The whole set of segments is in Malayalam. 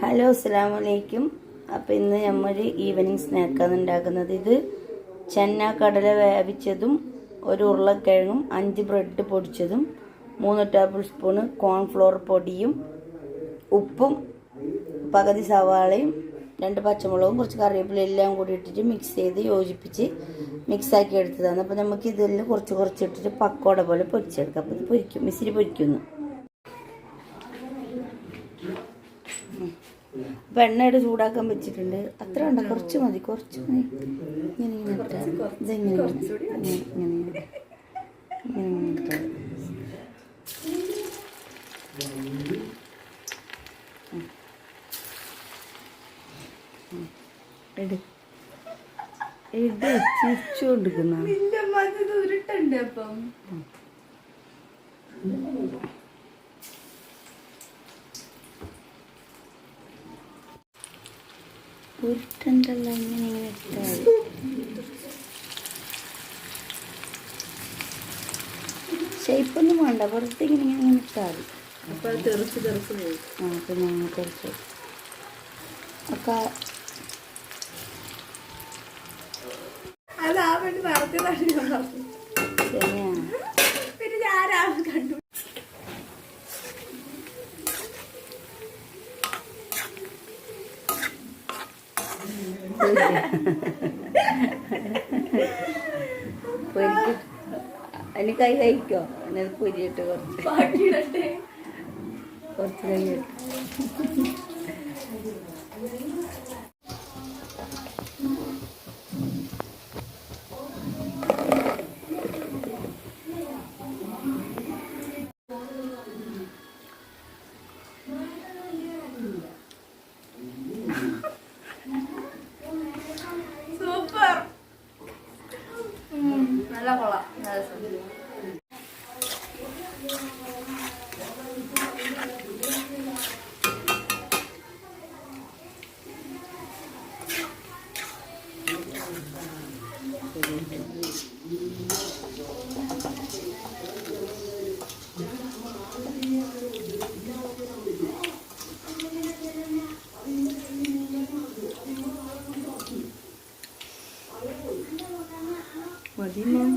ഹലോ അസ്സാം വലൈക്കും അപ്പം ഇന്ന് നമ്മൾ ഈവനിങ് സ്നാക്കാണ് ഉണ്ടാക്കുന്നത്. ഇത് ചെന്ന കടല വേവിച്ചതും ഒരു ഉരുളക്കിഴങ്ങും അഞ്ച് ബ്രെഡ് പൊടിച്ചതും മൂന്ന് ടേബിൾ സ്പൂണ് കോൺഫ്ലോർ പൊടിയും ഉപ്പും പകുതി സവാളയും രണ്ട് പച്ചമുളകും കുറച്ച് കറിവേപ്പില എല്ലാം കൂടി ഇട്ടിട്ട് മിക്സ് ചെയ്ത് യോജിപ്പിച്ച് മിക്സാക്കി എടുത്തതാണ്. അപ്പോൾ നമുക്ക് ഇതിൽ കുറച്ച് കുറച്ച് ഇട്ടിട്ട് പക്കോട പോലെ പൊരിച്ചെടുക്കാം. അപ്പോൾ ഇത് പൊരിക്കും മിസിരി പൊരിക്കുന്നു. അപ്പം എണ്ണയുടെ ചൂടാക്കാൻ വെച്ചിട്ടുണ്ട്. അത്ര വേണ്ട കുറച്ച് മതി കുറച്ച് മതി. ഇങ്ങനെ ഇങ്ങനെ ഇങ്ങനെ ഇങ്ങനെ ഇങ്ങനെ എടു. ചിരിച്ചു ഉരുട്ടുണ്ട് അപ്പം? ഉരുട്ടുണ്ടല്ലോ ഇങ്ങനെ ഇങ്ങനെ ഇട്ടാൽ ഷേപ്പൊന്നും വേണ്ട വെറുതെ ഇങ്ങനെ ഇങ്ങനെ ഇങ്ങനെ ഇട്ടാൽ മതി അപ്പൊ തെറിച്ച് തെറിച്ച് പോയി ആ പിന്നെ തെറിച്ച്. ഒക്കെ അത് ആ വേണ്ടി നടത്തിയതാണ് ഞാൻ. ശരിയാണ് പിന്നെ കണ്ടു. പൊരിക്ക്. അതിന് കൈ കഴിക്കോ? എന്നിട്ട് പൊരിയിട്ട് കുറച്ച്. ബാക്കിയിടട്ടെ. കുറച്ച് കൈ kalau nggak sedih മോൻ.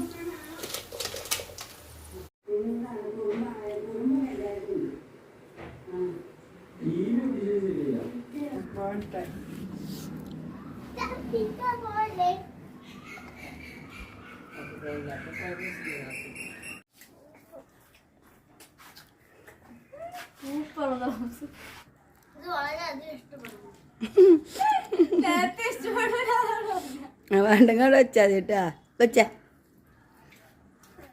വേണ്ടങ്ങോട്ട് വെച്ചാ ചേട്ടാ വെച്ചാ.